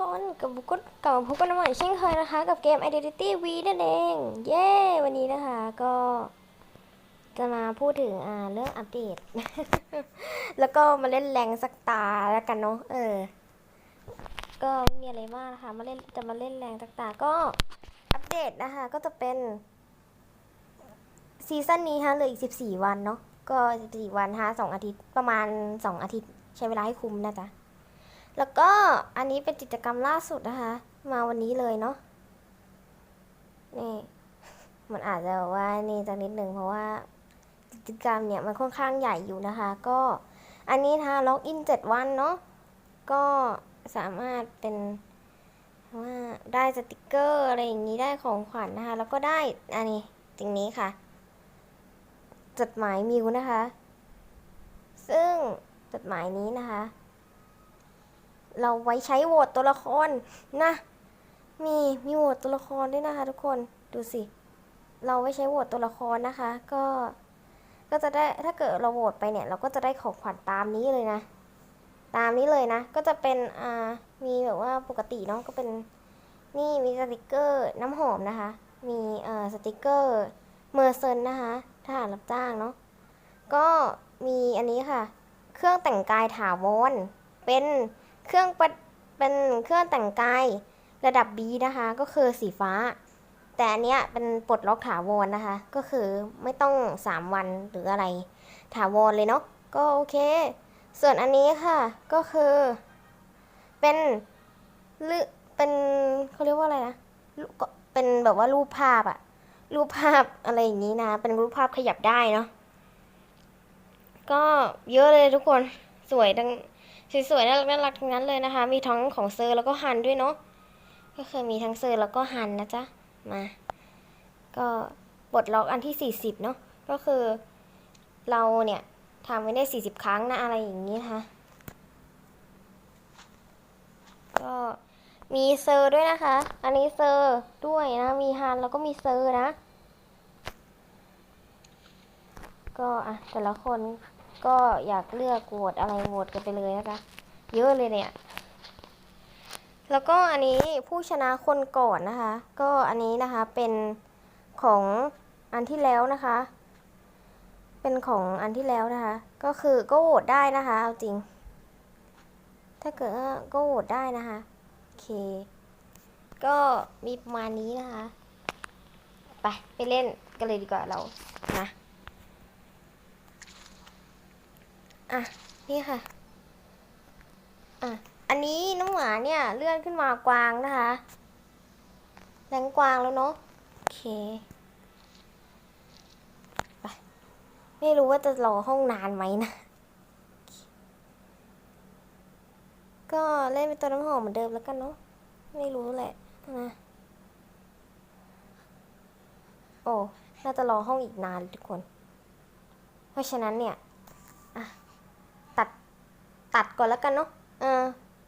คนกับบุกกลับมาพบกันใหม่เช่นเคยนะคะ กับเกม Identity V นั่นเอง เย้ วันนี้นะคะก็ จะมาพูดถึงอ่าเรื่องอัปเดต แล้วก็มาเล่นแรงสักตาแล้วกันเนาะเออ ก็ไม่มีอะไรมากนะคะ มาเล่นจะมาเล่นแรงสักตาก็อัปเดตนะคะ ก็จะเป็นซีซั่นนี้ฮะเหลืออีก 14 วันเนาะก็ 14 วันฮะสองอาทิตย์ประมาณ 2 อาทิตย์ใช้เวลาให้คุ้มนะจ๊ะ แล้วก็อันนี้เป็นกิจกรรมล่าสุดนะคะ มาวันนี้เลยเนาะนี่มันอาจจะว่านี่จะนิดหนึ่งเพราะว่ากิจกรรมเนี่ยมันค่อนข้างใหญ่อยู่นะคะ ก็อันนี้นะคะล็อกอินเจ็ดวันเนาะก็สามารถเป็นว่าได้สติกเกอร์อะไรอย่างนี้ได้ของขวัญนะคะ แล้วก็ได้อันนี้สิ่งนี้ค่ะ จดหมายมิวนะคะ ซึ่งจดหมายนี้นะคะ เราไว้ใช้โหวตตัวละครนะ มีมีโหวตตัวละครด้วยนะคะทุกคนดูสิ เราไว้ใช้โหวตตัวละครนะคะ ก็ ก็จะได้ถ้าเกิดเราโหวตไปเนี่ย เราก็จะได้ของขวัญตามนี้เลยนะ ตามนี้เลยนะ ก็จะเป็นอ่ามีแบบว่าปกติเนาะก็เป็นนี่มีสติกเกอร์น้ำหอมนะคะ มีเอ่อสติกเกอร์เมอร์เซนนะคะทหารรับจ้างเนาะก็มีอันนี้ค่ะ เครื่องแต่งกายถาวรเป็น เครื่องเป็นเครื่องแต่งกายระดับ B นะคะ ก็คือสีฟ้า แต่อันเนี้ยเป็นปลดล็อกถาวรนะคะ ก็คือไม่ต้อง 3 วันหรืออะไรถาวรเลยเนาะก็โอเค ส่วนอันนี้ค่ะก็คือ เป็นลือเป็นเขาเรียกว่าอะไรนะรูปก็เป็นแบบว่ารูปภาพอะรูปภาพอะไรอย่างนี้นะ เป็นรูปภาพขยับได้เนาะก็เยอะเลยทุกคนสวยทั้ง สวยๆน่ารักน่ารักทั้งนั้นเลยนะคะ มีทั้งของเซอร์แล้วก็ฮันด้วยเนาะก็คือมีทั้งเซอร์แล้วก็ฮันนะจ๊ะมาก็ปลดล็อกอันที่ 40 เนาะก็คือเราเนี่ยทำไว้ได้ 40 ครั้งนะอะไรอย่างนี้นะคะก็มีเซอร์ด้วยนะคะ อันนี้เซอร์ด้วยนะ มีฮันแล้วก็มีเซอร์นะ ก็อะแต่ละคน ก็อยากเลือกโหวตอะไรโหวตกันไปเลยนะคะ เยอะเลยเนี่ย แล้วก็อันนี้ผู้ชนะคนก่อนนะคะ ก็อันนี้นะคะเป็นของอันที่แล้วนะคะ เป็นของอันที่แล้วนะคะ ก็คือก็โหวตได้นะคะเอาจริง ถ้าเกิดก็โหวตได้นะคะโอเค ก็มีประมาณนี้นะคะ ไปไปเล่นกันเลยดีกว่าเรานะ อะ นี่ค่ะ อะ อันนี้น้ำหวาเนี่ยเลื่อนขึ้นมากวางนะคะแรงกวางแล้วเนาะ โอเคไปไม่รู้ว่าจะรอห้องนานไหมนะ ก็เล่นเป็นตัวน้ำหอมเหมือนเดิมแล้วกันเนาะ ไม่รู้แหละนะ โอ้ น่าจะรอห้องอีกนานทุกคน เพราะฉะนั้นเนี่ย ตัดก่อนแล้วกันเนาะเออ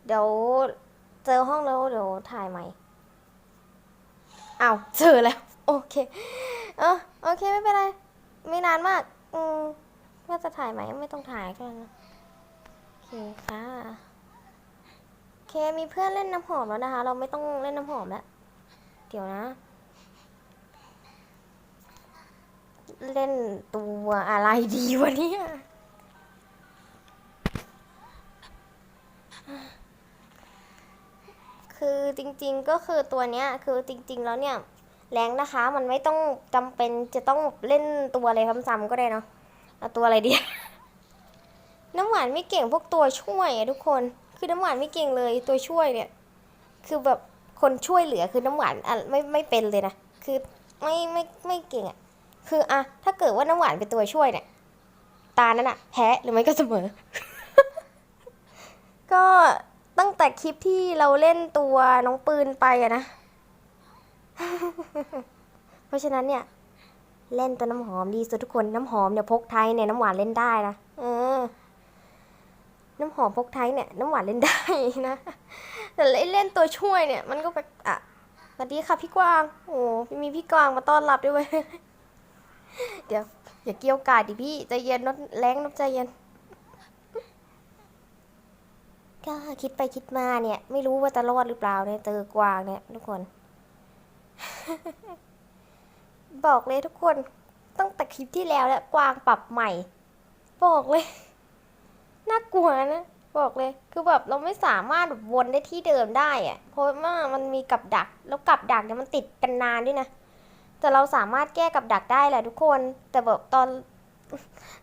เดี๋ยวเจอห้องแล้วเดี๋ยวถ่ายใหม่อ้าวเจอแล้ว โอเค เออโอเคไม่เป็นไร ไม่นานมาก อืมว่าจะถ่ายไหมไม่ต้องถ่ายก็ได้นะโอเคค่ะโอเคมีเพื่อนเล่นน้ำหอมแล้วนะคะ เราไม่ต้องเล่นน้ำหอมแล้ว เดี๋ยวนะ เล่นตัวอะไรดีวะเนี่ย คือจริงๆก็คือตัวเนี้ยคือจริง ๆ แล้วเนี่ยแรงนะคะมันไม่ต้องจำเป็นจะต้องเล่นตัวอะไรซ้ำๆก็ได้เนาะเอาตัวอะไรดีน้ำหวานไม่เก่งพวกตัวช่วยอะทุกคน คือน้ำหวานไม่เก่งเลยตัวช่วยเนี่ย คือแบบคนช่วยเหลือคือน้ำหวานอะไม่ไม่เป็นเลยนะคือไม่ไม่ไม่เก่งอะคืออะถ้าเกิดว่าน้ำหวานเป็นตัวช่วยเนี่ย ตานั้นอะแพ้หรือไม่ก็เสมอ ก็ แต่คลิปที่เราเล่นตัวน้องปืนไปอะนะ เพราะฉะนั้นเนี่ย เล่นตัวน้ำหอมดีสุดทุกคนน้ำหอมเนี่ยพกไทยเนี่ยน้ำหวานเล่นได้นะเออ น้ำหอมพกไทยเนี่ยน้ำหวานเล่นได้นะแต่เล่นตัวช่วยเนี่ย มันก็แบบอะสวัสดีค่ะพี่กวาง โอ้มีพี่กวางมาต้อนรับด้วยเดี๋ยวอย่าเกี่ยวกาดดิพี่ใจเย็นนดแรงนดใจเย็น ก็คิดไปคิดมาเนี่ย ไม่รู้ว่าจะรอดหรือเปล่าเนี่ยเจอกวางเนี่ยทุกคน บอกเลยทุกคนตั้งแต่คลิปที่แล้วแล้วกวางปรับใหม่ บอกเลยน่ากลัวนะบอกเลย คือแบบเราไม่สามารถแบบวนได้ที่เดิมได้อะเพราะว่ามันมีกับดัก แล้วกับดักเนี่ยมันติดกันนานด้วยนะ แต่เราสามารถแก้กับดักได้แหละทุกคน แต่แบบตอน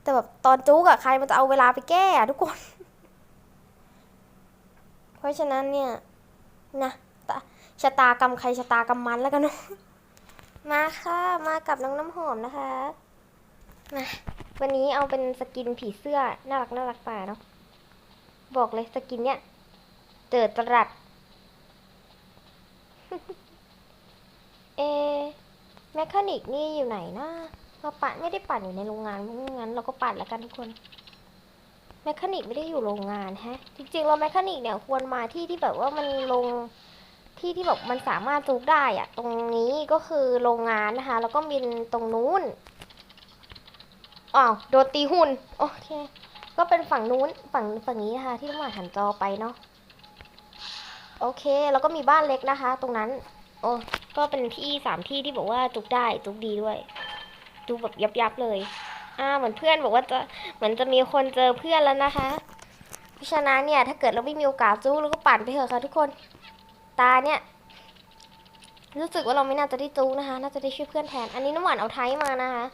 แต่แบบตอนจุกอะใครมันจะเอาเวลาไปแก้อะทุกคน เพราะฉะนั้นเนี่ยนะชะตากรรมใครชะตากรรมมันแล้วกันเนาะมาค่ะ มากับน้องน้ำหอมนะคะมาวันนี้เอาเป็นสกินผีเสื้อน่ารักน่ารักป่าเนาะบอกเลยสกินเนี่ยเจอตรัสเอแมคคานิกนี่อยู่ไหนนะเราปั่นไม่ได้ปั่นอยู่ในโรงงานงั้นเราก็ปั่นแล้วกันทุกคน มคคานิกไม่ได้อยู่โรงงานแฮะ จริงๆเราแมคคานิกเนี่ยควรมาที่ที่แบบว่ามันลงที่ที่แบบมันสามารถจูกได้อะตรงนี้ก็คือโรงงานนะคะ แล้วก็มีตรงนู้นอ้าวโดนตีหุ่นโอเค ก็เป็นฝั่งนู้นฝั่งฝั่งนี้นะคะ ที่ต้องมาหันจอไปเนาะโอเค แล้วก็มีบ้านเล็กนะคะ ตรงนั้น โอ้ก็เป็นที่สามที่ที่บอกว่าจุกได้จุกดีด้วยจุกแบบยับยับเลย อ่าเหมือนเพื่อนบอกว่าจะเหมือนจะมีคนเจอเพื่อนแล้วนะคะ เพราะฉะนั้นเนี่ยถ้าเกิดเราไม่มีโอกาสจู้เราก็ปั่นไปเถอะค่ะทุกคน ตาเนี่ย รู้สึกว่าเราไม่น่าจะได้จู้นะคะ น่าจะได้ช่วยเพื่อนแทน อันนี้น้ำหวานเอาไทยมานะคะ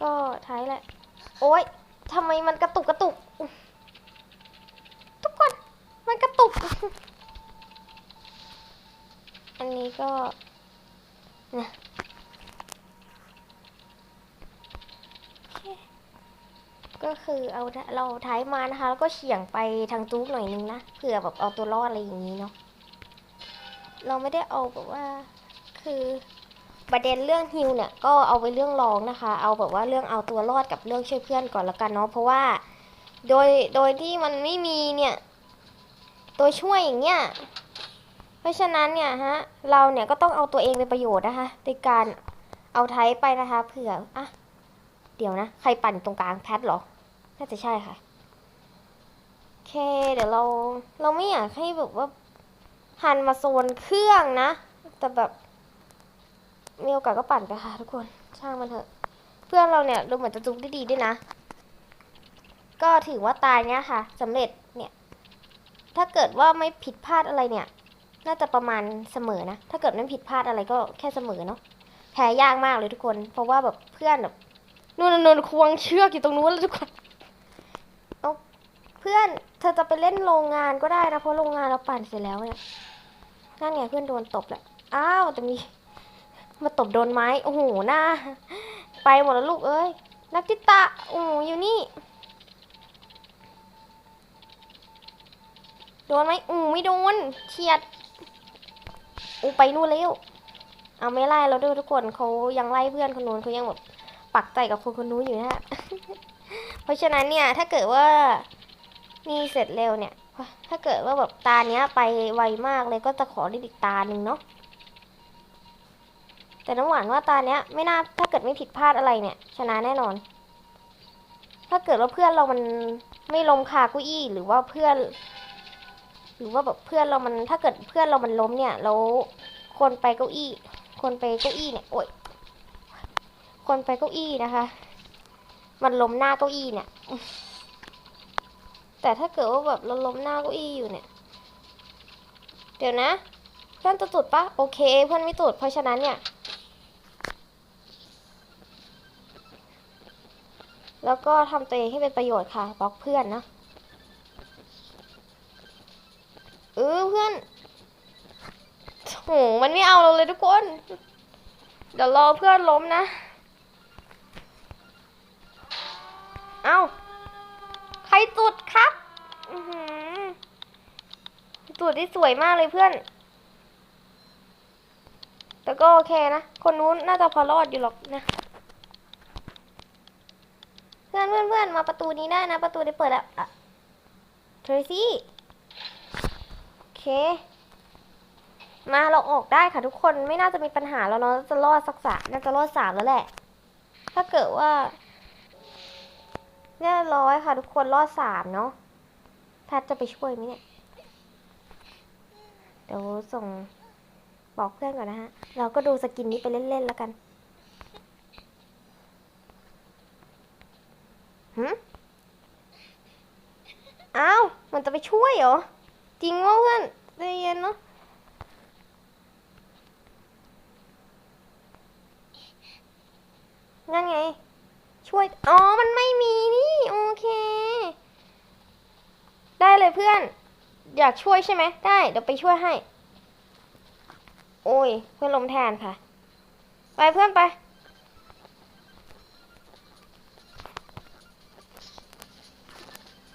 ก็ไทยแหละ โอ๊ยทำไมมันกระตุกกระตุก ทุกคน มันกระตุก อันนี้ก็นะ ก็คือเอาเราท้ายมานะคะ แล้วก็เฉียงไปทางจู๊กหน่อยนึงนะเผื่อแบบเอาตัวรอดอะไรอย่างนี้เนาะเราไม่ได้เอาแบบว่า คือประเด็นเรื่องฮิวเนี่ยก็เอาไว้เรื่องรองนะคะ เอาแบบว่าเรื่องเอาตัวรอดกับเรื่องช่วยเพื่อนก่อนละกันเนาะเพราะว่า โดยโดยที่มันไม่มีเนี่ย ตัวช่วยอย่างเงี้ยเพราะฉะนั้นเนี่ยฮะเราเนี่ยก็ต้องเอาตัวเองเป็นประโยชน์นะคะในการเอาไทยไปนะคะเผื่ออะ เดี๋ยวนะ ใครปั่นตรงกลางแพทเหรอ น่าจะใช่ค่ะ โอเค เดี๋ยวเรา เราไม่อยากให้แบบว่าหันมาโซนเครื่องนะ แต่แบบ มีโอกาสก็ปั่นไปค่ะ ทุกคน ช่างมันเถอะ เพื่อนเราเนี่ยดูเหมือนจะจุกได้ดีด้วยนะ ก็ถือว่าตายเนี้ยค่ะสำเร็จเนี่ย ถ้าเกิดว่าไม่ผิดพลาดอะไรเนี่ย น่าจะประมาณเสมอนะ ถ้าเกิดไม่ผิดพลาดอะไรก็แค่เสมอเนาะ แพ้ยากมากเลยทุกคน เพราะว่าแบบเพื่อนแบบ นู่นนู่นควงเชือกอยู่ตรงนู้นแล้วทุกคนเอาเพื่อนเธอจะไปเล่นโรงงานก็ได้นะเพราะโรงงานเราปั่นเสร็จแล้วเนี่ยนั่นไงเพื่อนโดนตบแหละอ้าวแต่มีมาตบโดนไม้โอ้โหหน้า ไปหมดแล้วลูกเอ้ยนักจิตะโอ้อยู่นี่ โดนไหมอูไม่โดนเฉียดอูไปนู่นแล้วเอาไม่ไล่เราด้วยทุกคนเขายังไล่เพื่อนคนนู้นเขายังแบบ ปักใจกับคนคนนู้นอยู่นะฮะเพราะฉะนั้นเนี่ยถ้าเกิดว่านี่เสร็จเร็วเนี่ย ถ้าเกิดว่าแบบตาเนี้ยไปไวมากเลยก็จะขอรีบอีกตาหนึ่งเนาะแต่น้ำหวานว่าตาเนี้ยไม่น่าถ้าเกิดไม่ผิดพลาดอะไรเนี่ย ชนะแน่นอน ถ้าเกิดว่าเพื่อนเรามันไม่ล้มคาเกุ้อี้หรือว่าเพื่อน หรือว่าแบบเพื่อนเรามันถ้าเกิดเพื่อนเรามันล้มเนี่ยแล้วคนไปเก้าอี้ คนไปเก้าอี้เนี่ยโอ๊ย คนไปเก้าอี้นะคะ มันล้มหน้าเก้าอี้เนี่ย แต่ถ้าเกิดว่าแบบเราล้มหน้าเก้าอี้อยู่เนี่ย เดี๋ยวนะ เพื่อนจะจุดปะโอเค เพื่อนไม่จุดเพราะฉะนั้นเนี่ย แล้วก็ทำตัวเองให้เป็นประโยชน์ค่ะบล็อกเพื่อนนะเออเพื่อนโหมันไม่เอาเราเลยทุกคน เดี๋ยวรอเพื่อนล้มนะ เอาใครจุดครับอือหือจุดที่สวยมากเลยเพื่อน แต่ก็โอเคนะ คนนู้นน่าจะพอรอดอยู่หรอกนะ เพื่อนเพื่อนเพื่อนมาประตูนี้ได้นะ ประตูนี้เปิดแล้วอะเทรซี่โอเค มาเราออกได้ค่ะทุกคนไม่น่าจะมีปัญหาแล้วเนาะจะรอดสักสามน่าจะรอดสามแล้วแหละ ถ้าเกิดว่าไเรียบร้อยค่ะทุกคนรอดสามเนาะแพทจะไปช่วยไหมเนี่ย เดี๋ยวส่งบอกเพื่อนก่อนนะฮะ เราก็ดูสกินนี้ไปเล่น ๆ แล้วกันหืมอ้าว มันจะไปช่วยเหรอ จริงว่ะเพื่อนใจเย็นเนาะนั่นไง ช่วย อ๋อ มันไม่มีนี่ โอเค ได้เลยเพื่อน อยากช่วยใช่ไหมได้เดี๋ยวไปช่วยให้ โอ้ย เพื่อนลมแทนค่ะ ไปเพื่อนไป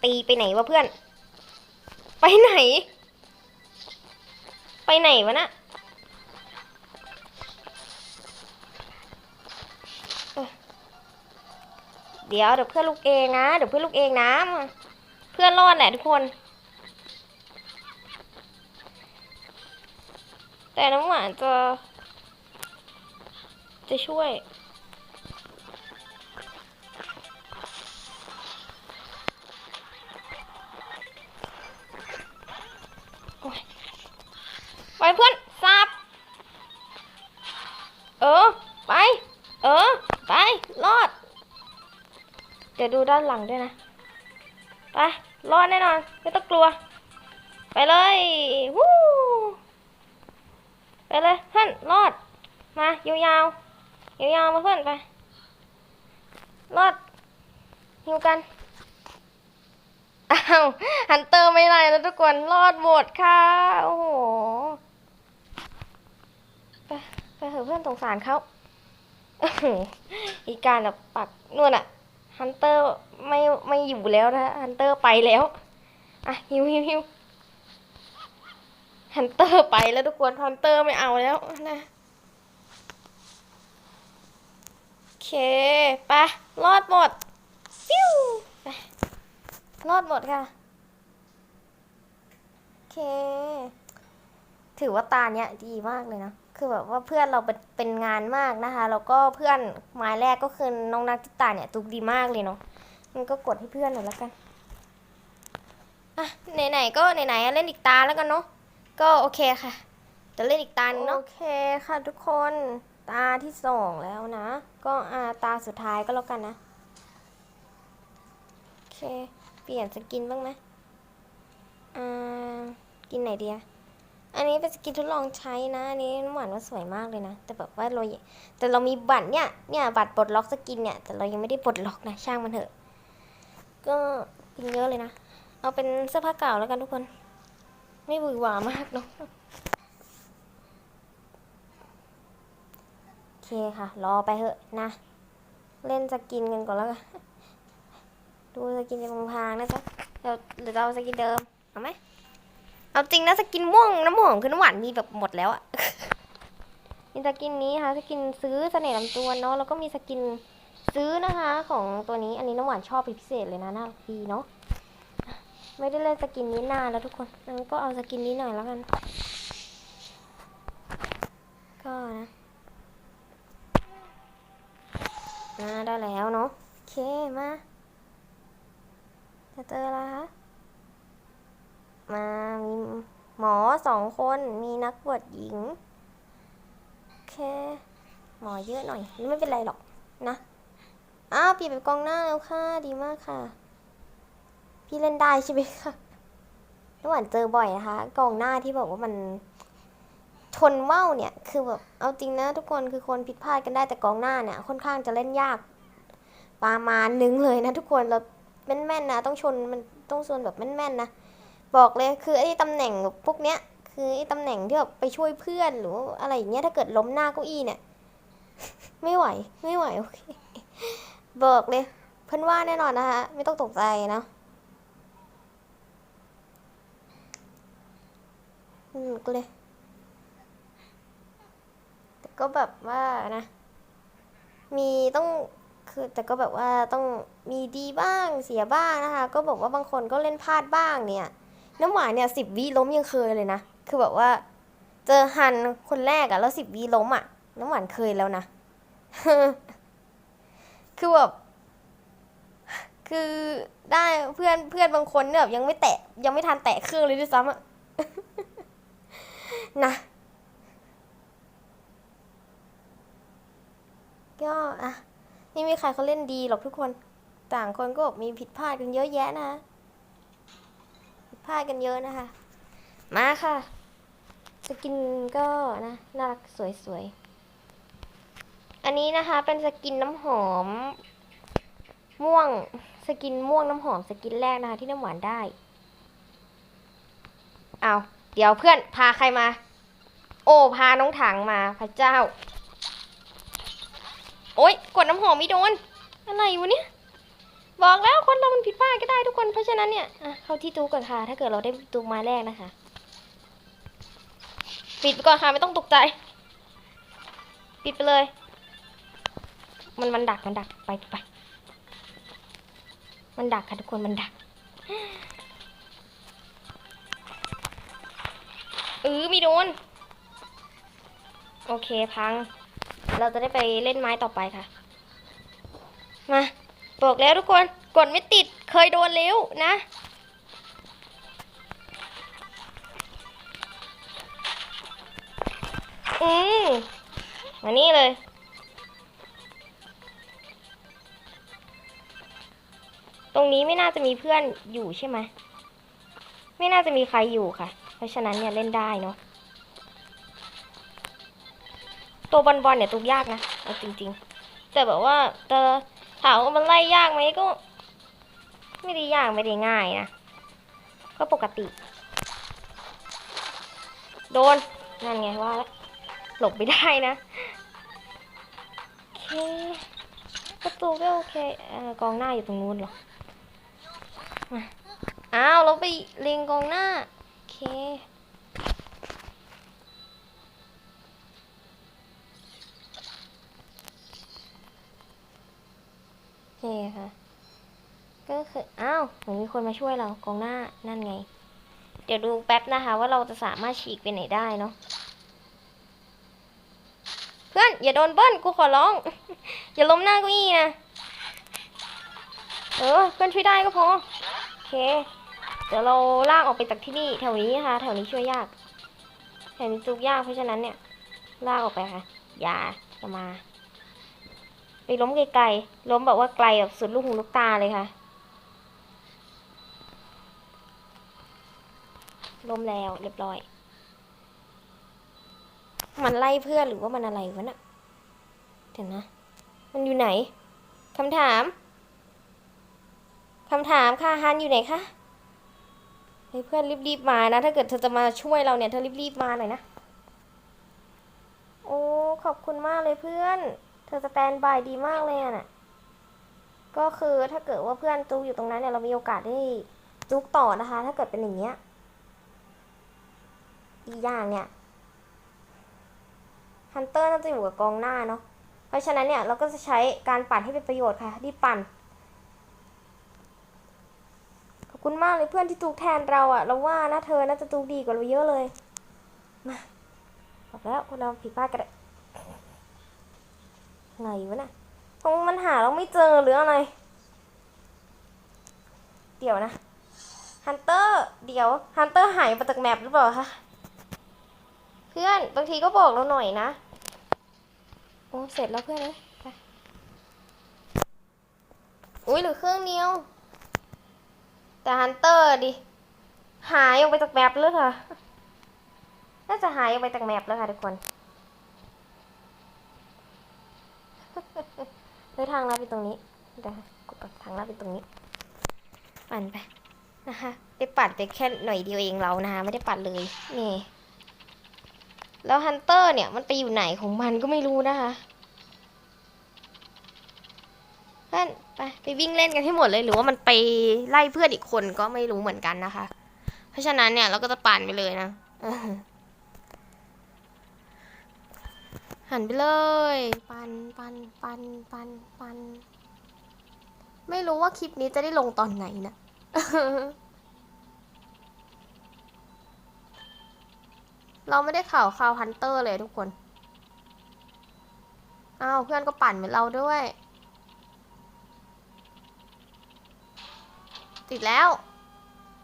ตีไปไหนวะเพื่อน ไปไหน ไปไหนวะน่ะเดี๋ยวเดี๋ยวเพื่อนลูกเองนะ เดี๋ยวเพื่อนลูกเองนะ พื่อนรอดแหละทุกคน แต่น้ำหวานจะ จะช่วยไปเพื่อนสับเออ ไป เออ ไป รอด เดี๋ยวดูด้านหลังด้วยนะ ไป รอดแน่นอน ไม่ต้องกลัว ไปเลยวู้ไปเลยเพื่อนรอด มายาวๆยาวๆมาเพื่อนไป รอดหิวกันอ้าวฮันเตอร์ไม่ได้แล้วทุกคนรอดหมดค่ะ โอ้โห ไปไปเถอะเพื่อนสงสารเขาอีการแบบปักนู่นอะ ฮันเตอร์ไม่ไม่อยู่แล้วนะฮันเตอร์ไปแล้ว อะฮิวฮิวฮิวฮันเตอร์ไปแล้วทุกคนฮันเตอร์ไม่เอาแล้วนะโอเคไปรอดหมดฟิวไปรอดหมดค่ะโอเค ถือว่าตาเนี้ยดีมากเลยนะ คือแบบว่าเพื่อนเราเป็นงานมากนะคะ แล้วก็เพื่อนหมายแรกก็คือน้องนักติตาเนี่ยตุกดีมากเลยเนาะมันก็กดให้เพื่อนหน่อยแล้วกันอะไหนๆก็ไหนๆเล่นอีกตาแล้วกันเนาะก็โอเคค่ะ จะเล่นอีกตาเนาะโอเคค่ะทุกคนตาที่สองแล้วนะ ก็อาตาสุดท้ายก็แล้วกันนะโอเค เปลี่ยนสกินบ้างไหมอ่ากินไหนดีอะ อันนี้เป็นสกินทดลองใช้นะ อันนี้น้ำหวานว่าสวยมากเลยนะ แต่แบบว่าเรา แต่เรามีบัตรเนี่ย เนี่ยบัตรปลดล็อกสกินเนี่ย แต่เรายังไม่ได้ปลดล็อกนะ ช่างมันเถอะ ก็กินเยอะเลยนะ เอาเป็นเสื้อผ้าเก่าแล้วกันทุกคน ไม่บือหวามากเนาะโอเคค่ะ รอไปเถอะนะ เล่นสกินกันก่อนแล้วกัน ดูสกินจะพางๆนะจ๊ะเราหรือเราเอาสกินเดิม เอาไหม เอาจริงนะสกินม่วงน้ำหอมคือน้ำหวานมีแบบหมดแล้วอะมีสกินนี้ค่ะสกินซื้อเสน่ห์ลำตัวเนาะแล้วก็มีสกินซื้อนะคะ ของตัวนี้อันนี้น้ำหวานชอบเป็นพิเศษเลยนะน่ารักดีเนาะไม่ได้เล่นสกินนี้นานแล้วทุกคนงั้นก็เอาสกินนี้หน่อยแล้วกัน ก็นะอ่าได้แล้วเนาะโอเคมาจะเจอแล้วคะ มามีหมอสองคนมีนักบวชหญิงโอเคหมอเยอะหน่อย ไม่เป็นไรหรอกนะ อ้าวเปลี่ยนเป็นกองหน้าแล้วค่ะ ดีมากค่ะ พี่เล่นได้ใช่ไหมคะน้ำหวานเจอบ่อยนะคะ กองหน้าที่บอกว่ามันชนเว้าเนี่ย คือแบบ เอาจริงนะทุกคนคือคนผิดพลาดกันได้แต่กองหน้าเนี่ย ค่อนข้างจะเล่นยากประมาณนึงเลยนะทุกคนเราแม่นๆนะต้องชนมันต้องชนแบบแม่นๆนะ บอกเลยคือไอ้ตำแหน่งพวกเนี้ย คือไอ้ตำแหน่งที่แบบไปช่วยเพื่อนหรืออะไรอย่างเงี้ยถ้าเกิดล้มหน้าเก้าอี้เนี่ย ไม่ไหวไม่ไหวโอเคบอกเลย เพื่อนว่าแน่นอนนะคะไม่ต้องตกใจนะอืมก็เลยแต่ก็แบบว่านะ มีต้องคือแต่ก็แบบว่าต้องมีดีบ้างเสียบ้างนะคะ ก็บอกว่าบางคนก็เล่นพลาดบ้างเนี่ย น้ำหวานเนี่ยสิบวิล้มยังเคยเลยนะ คือแบบว่า เจอฮันคนแรกอะแล้วสิบวิล้มอะน้ำหวานเคยแล้วนะ คือแบบ คือได้เพื่อนเพื่อนบางคนเนี่ยแบบยังไม่แตะ ยังไม่ทันแตะเครื่องเลยด้วยซ้ำอะนะก็อะไม่มีใครเขาเล่นดีหรอกทุกคน ต่างคนก็แบบมีผิดพลาดกันเยอะแยะนะ ลาดกันเยอะนะคะ มาค่ะ สกินก็นะน่ารักสวยๆ อันนี้นะคะเป็นสกินน้ำหอม ม่วงสกินม่วงน้ำหอมสกินแรกนะคะที่น้ำหวานได้เอาเดี๋ยวเพื่อนพาใครมา โอ้พาน้องถังมาพระเจ้า โอ๊ยกดน้ำหอมไม่โดน อะไรวะเนี่ย บอกแล้วคนเรามันผิดพลาดก็ได้ทุกคนเพราะฉะนั้นเนี่ยเข้าที่ตู้ก่อนค่ะ ถ้าเกิดเราได้ตู้ไม้แรกนะคะ ปิดไปก่อนค่ะไม่ต้องตกใจ ปิดไปเลย มันมันดักมันดักไปไป มันดักค่ะทุกคนมันดักเออมีโดน โอเคพัง เราจะได้ไปเล่นไม้ต่อไปค่ะ มา บอกแล้วทุกคนกดไม่ติดเคยโดนแล้วนะอืมมานี่เลย ตรงนี้ไม่น่าจะมีเพื่อนอยู่ใช่ไหม ไม่น่าจะมีใครอยู่ค่ะ เพราะฉะนั้นเนี่ยเล่นได้เนาะ ตัวบอลบอลเนี่ยตุกยากนะ เอาจริง ๆ แต่แบบว่าแต่ ถามว่ามันไล่ยากไหมก็ ไม่ได้ยากไม่ได้ง่ายนะ ก็ปกติ โดน นั่นไงว่าแล้วหลบไม่ได้นะ โอเค ประตูก็โอเคเอ่อกองหน้าอยู่ตรงนู้นเหรอมาอ้าวเราไปเล็งกองหน้า โอเค โอเคค่ะ ก็คืออ้าวเหมือนมีคนมาช่วยเรากองหน้านั่นไง เดี๋ยวดูแป๊บนะคะ ว่าเราจะสามารถฉีกไปไหนได้เนาะเพื่อนอย่าโดนเบิ้ลกูขอร้อง อย่าล้มหน้าก้าอี้นะเออเพื่อนช่วยได้ก็พอโอเค เดี๋ยวเราลากออกไปจากที่นี่แถวนี้นะคะแถวนี้ช่วยยากแถวนี้จุกยากเพราะฉะนั้นเนี่ยลากออกไปค่ะ อย่าจะมา ไปล้มไกลๆล้มแบบว่าไกลแบบสุดลูกหูลูกตาเลยค่ะ ล้มแล้วเรียบร้อย มันไล่เพื่อนหรือว่ามันอะไรวะน่ะเดี๋ยวนะ มันอยู่ไหนคำถามคำถามค่ะฮันอยู่ไหนคะเฮ้ยเพื่อนรีบๆมานะ ถ้าเกิดเธอจะมาช่วยเราเนี่ยเธอรีบๆมาหน่อยนะ โอ้ขอบคุณมากเลยเพื่อน เธอสแตนบายดีมากเลยอะน่ะก็คือถ้าเกิดว่าเพื่อนจุกอยู่ตรงนั้นเนี่ยเรามีโอกาสได้จุกต่อนะคะ ถ้าเกิดเป็นอย่างเงี้ย อีกอย่างเนี่ยฮันเตอร์น่าจะอยู่กับกองหน้าเนาะเพราะฉะนั้นเนี่ยเราก็จะใช้การปั่นให้เป็นประโยชน์ค่ะรีบปั่นขอบคุณมากเลยเพื่อนที่ตูกแทนเราอะเราว่านะเธอน่าจะตูกดีกว่าเราเยอะเลยมาบอกแล้วคนเราผิดพลาดกันเลยไงวะน่ะตรงมันหาเราไม่เจอหรืออะไร เดี๋ยวนะฮันเตอร์เดี๋ยวฮันเตอร์หายไปจากแมปหรือเปล่าคะ เพื่อนบางทีก็บอกเราหน่อยนะ โอ้เสร็จแล้วเพื่อนเลยไปอุ้ยหรือเครื่องเดียว แต่ฮันเตอร์ดิ หายออกไปจากแมปเลยค่ะ น่าจะหายออกไปจากแมปแล้วค่ะทุกคนเฮ้ยทางลับอยู่ตรงนี้เดี๋ยวกดทางลับอยู่ตรงนี้ ปั่นไปนะคะได้ปั่นไปแค่หน่อยเดียวเองเรานะคะไม่ได้ปั่นเลยนี่ แล้วฮันเตอร์เนี่ยมันไปอยู่ไหนของมันก็ไม่รู้นะคะเพื่อนไปไปวิ่งเล่นกันให้หมดเลยหรือว่ามันไปไล่เพื่อนอีกคนก็ไม่รู้เหมือนกันนะคะ เพราะฉะนั้นเนี่ยเราก็จะปั่นไปเลยนะหันไปเลย ปันปันปันปันปัน ไม่รู้ว่าคลิปนี้จะได้ลงตอนไหนนะ เราไม่ได้ข่าวข่าวฮันเตอร์เลยทุกคนอ้าวเพื่อนก็ปั่นเหมือนเราด้วย ติดแล้ว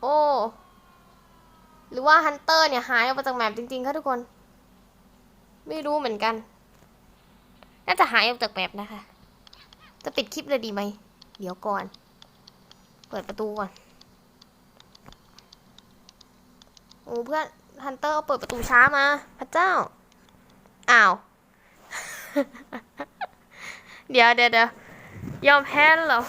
โอ้ หรือว่าฮันเตอร์เนี่ยหายออกมาจากแมปจริงๆค่ะทุกคน ไม่รู้เหมือนกัน น่าจะหายออกจากแมปนะคะ จะปิดคลิปเลยดีไหม เดี๋ยวก่อน เปิดประตูก่อน โอ้เพื่อน ฮันเตอร์เอาเปิดประตูช้ามา พระเจ้า อ้าว เดี๋ยวเดี๋ยวเดี๋ยวยอมแพ้เหรอ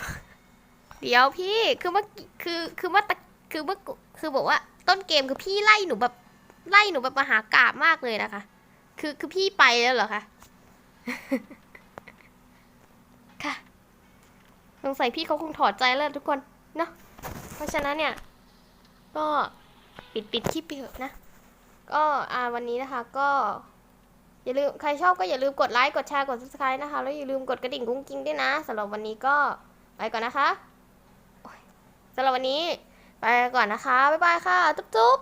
เดี๋ยวพี่ คือเมื่อคือคือเมื่อตะคือเมื่อคือบอกว่าต้นเกมคือพี่ไล่หนูแบบไล่หนูแบบมหากราบมากเลยนะคะ คือคือพี่ไปแล้วเหรอคะ ค่ะ สงสัยพี่เขาคงถอดใจแล้วทุกคน เนาะ เพราะฉะนั้นเนี่ย ก็ปิดปิดคลิปไปเถอะนะ ก็อ่าวันนี้นะคะก็อย่าลืมใครชอบก็อย่าลืมกดไลค์กดแชร์กด subscribe นะคะ แล้วอย่าลืมกดกระดิ่งกุ้งกิ้งด้วยนะสำหรับวันนี้ก็ไปก่อนนะคะสำหรับวันนี้ไปก่อนนะคะ บ๊ายบายค่ะ จุ๊บจุ๊บ